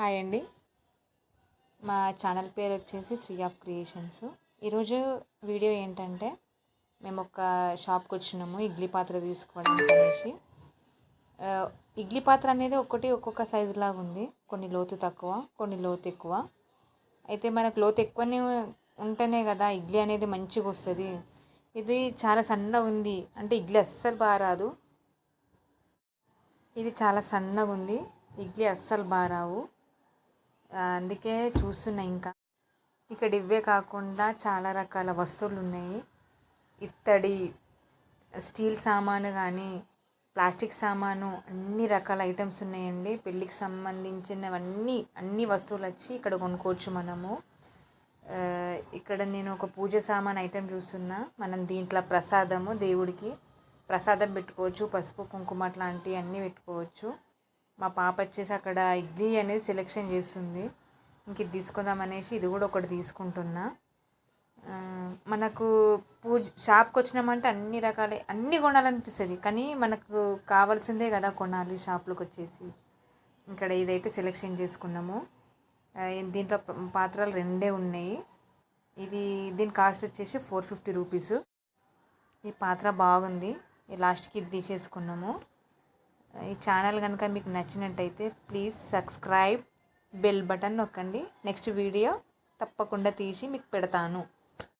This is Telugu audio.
హాయ్ అండి. మా ఛానల్ పేరు వచ్చేసి శ్రీ ఆఫ్ క్రియేషన్స్. ఈరోజు వీడియో ఏంటంటే మేము ఒక షాప్కి వచ్చినాము ఇడ్లీ పాత్ర తీసుకోవడానికి అనేసి. ఇడ్లీ పాత్ర అనేది ఒకటి ఒక్కొక్క సైజు లాగా ఉంది. కొన్ని లోతు తక్కువ కొన్ని లోతు ఎక్కువ. అయితే మనకు లోతు ఎక్కువనే ఉంటేనే కదా ఇడ్లీ అనేది మంచిగా వస్తుంది. ఇది చాలా సన్నగా ఉంది. అంటే ఇడ్లీ అస్సలు బాగా రాదు. ఇది చాలా సన్నగా ఉంది. ఇడ్లీ అస్సలు బాగా రావు. అందుకే చూస్తున్నా ఇంకా. ఇక్కడ ఇవే కాకుండా చాలా రకాల వస్తువులు ఉన్నాయి ఇత్తడి స్టీల్ సామాను కానీ ప్లాస్టిక్ సామాను అన్ని రకాల ఐటమ్స్ ఉన్నాయండి. పెళ్ళికి సంబంధించినవన్నీ అన్ని వస్తువులు వచ్చి ఇక్కడ కొనుక్కోవచ్చు మనము. ఇక్కడ నేను ఒక పూజ సామాన్ ఐటెం చూస్తున్నా. మనం దీంట్లో ప్రసాదము దేవుడికి ప్రసాదం పెట్టుకోవచ్చు. పసుపు కుంకుమ అట్లాంటివి అన్నీ పెట్టుకోవచ్చు. మా పాప వచ్చేసి అక్కడ ఇడ్లీ అనేది సెలెక్షన్ చేస్తుంది. ఇంక ఇది తీసుకుందాం అనేసి ఇది కూడా ఒకటి తీసుకుంటున్నా. మనకు పూజ షాప్కి వచ్చినామంటే అన్ని రకాల అన్నీ కొనాలనిపిస్తుంది. కానీ మనకు కావాల్సిందే కదా కొనాలి షాప్లోకి వచ్చేసి. ఇక్కడ ఇదైతే సెలెక్షన్ చేసుకున్నాము. దీంట్లో పాత్రలు రెండే ఉన్నాయి. ఇది దీని కాస్ట్ వచ్చేసి ఫోర్ ఫిఫ్టీ రూపీస్ ఈ పాత్ర బాగుంది. లాస్ట్కి ఇది తీసేసుకున్నాము. ఈ ఛానల్ కనుక మీకు నచ్చినట్టయితే ప్లీజ్ సబ్స్క్రైబ్ బెల్ బటన్ నొక్కండి. నెక్స్ట్ వీడియో తప్పకుండా తీసి మీకు పెడతాను.